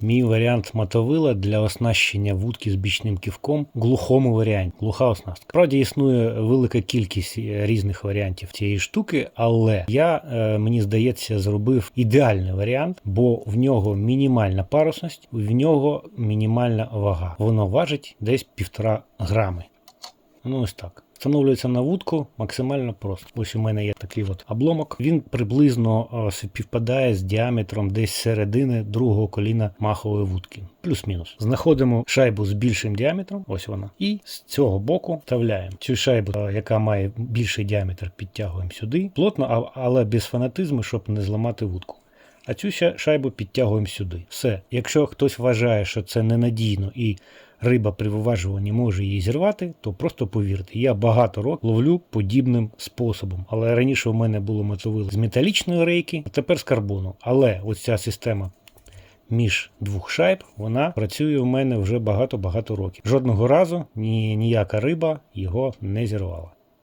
Мій варіант мотовила для оснащення вудки з бічним ківком глухому варіанті. Глуха оснастка. Справді існує велика кількість е, різних варіантів цієї штуки, але я, е, мені здається, зробив ідеальний варіант, бо в нього мінімальна парусність, в нього мінімальна вага. Воно важить десь півтора грами. Ну ось так. Встановлюється на вудку максимально просто. Ось у мене є такий от обломок. Він приблизно е, співпадає з діаметром десь середини другого коліна махової вудки. Плюс-мінус. Знаходимо шайбу з більшим діаметром, ось вона. І з цього боку вставляємо цю шайбу, е, яка має більший діаметр, підтягуємо сюди. Плотно, але без фанатизму, щоб не зламати вудку. А цю шайбу підтягуємо сюди. Все. Якщо хтось вважає, що це ненадійно і риба при виважуванні може її зірвати, то просто повірте, я багато років ловлю подібним способом. Але раніше у мене було мотовило з металічної рейки, а тепер з карбону. Але ось ця система між двох шайб, вона працює у мене вже багато-багато років. Жодного разу ні, ніяка риба його не зірвала.